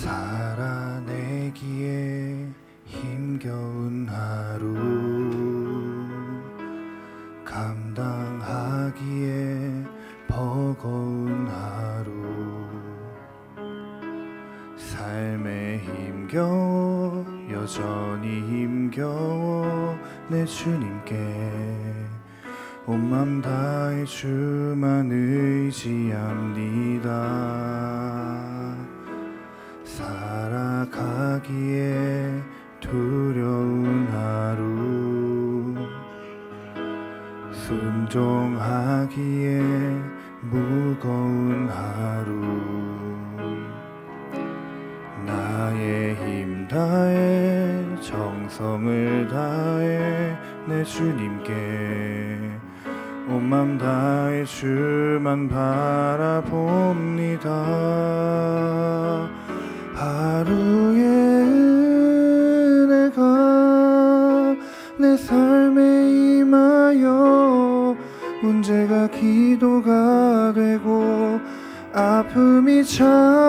살아내기에 힘겨운 하루. 감당하기에 버거운 하루. 삶에 힘겨워 여전히 힘겨워 내 주님께 온맘 다해 주만 의지합니다. 순종하기에 무거운 하루. 나의 힘 다해 정성을 다해 내 주님께 온맘 다해 주만 바라봅니다. 하루의 은혜가 내 삶에 임하여 문제가 기도가 되고 아픔이 자랑되어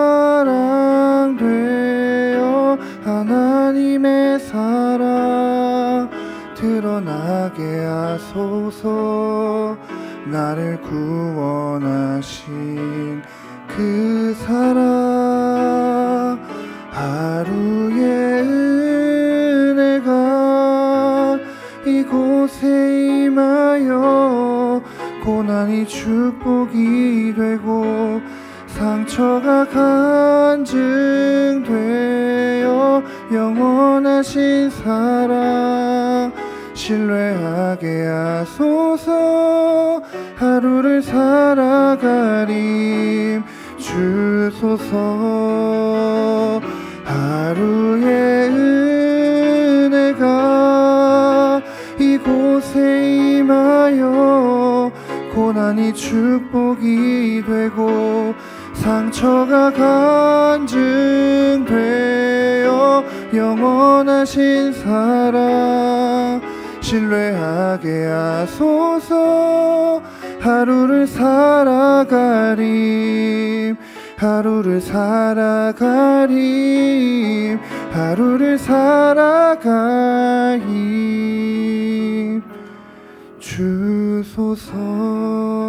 하나님의 사랑 드러나게 하소서. 나를 구원하신 그 사랑 하루의 은혜가 이곳에 임하여 고난이 축복이 되고 상처가 간증되어 영원하신 사랑 신뢰하게 하소서. 하루를 살아가림 주소서 고난이 축복이 되고 상처가 간증되어 영원하신 사랑 신뢰하게 하소서. 하루를 살아가림 하루를 살아가림 하루를 살아가림 주소서